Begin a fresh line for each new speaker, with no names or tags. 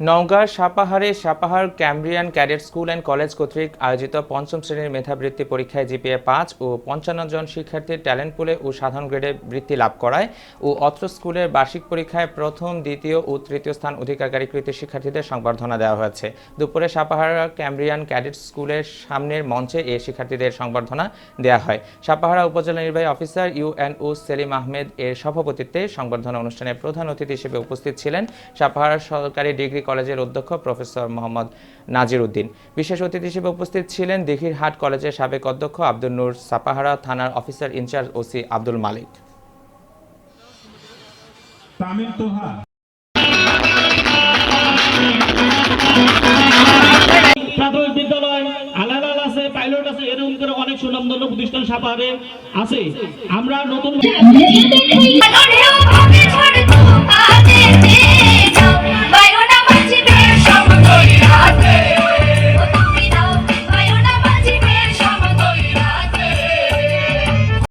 Naogaon সাপাহারে Sapahar Cambrian cadet school and college কর্তৃক আয়োজিত পঞ্চম শ্রেণির মেধাবৃত্তি পরীক্ষায় জিপিএ পাঁচ ও পঞ্চান্ন জন শিক্ষার্থীর ট্যালেন্ট পুলে ও সাধারণ গ্রেডে বৃত্তি লাভ করায় ও অত্র স্কুলের বার্ষিক পরীক্ষায় প্রথম, দ্বিতীয় ও তৃতীয় স্থান অধিকারী কৃত শিক্ষার্থীদের সংবর্ধনা দেওয়া হয়েছে। দুপুরে সাপাহার ক্যামব্রিয়ান ক্যাডেট স্কুলের সামনের মঞ্চে এ শিক্ষার্থীদের সংবর্ধনা দেওয়া হয়। সাপাহারা উপজেলা নির্বাহী অফিসার ইউএনও সেলিম আহমেদ এর সভাপতিত্বে সংবর্ধনা অনুষ্ঠানে প্রধান অতিথি হিসেবে উপস্থিত ছিলেন সাপাহারা সরকারি ডিগ্রি কলেজের অধ্যক্ষ প্রফেসর মোহাম্মদ নাজির উদ্দিন। বিশেষ অতিথি হিসেবে উপস্থিত ছিলেন দিঘিরহাট কলেজের সাবেক অধ্যক্ষ আব্দুল নূর সাপাহারা থানার officer in charge OC Abdul Malik.
Toha.
প্রাথমিক বিদ্যালয় আলালাল আছে পাইলট আছে এরকম করে অনেক সুনামধন্য প্রতিষ্ঠান সাপাহারে আছে আমরা নতুন!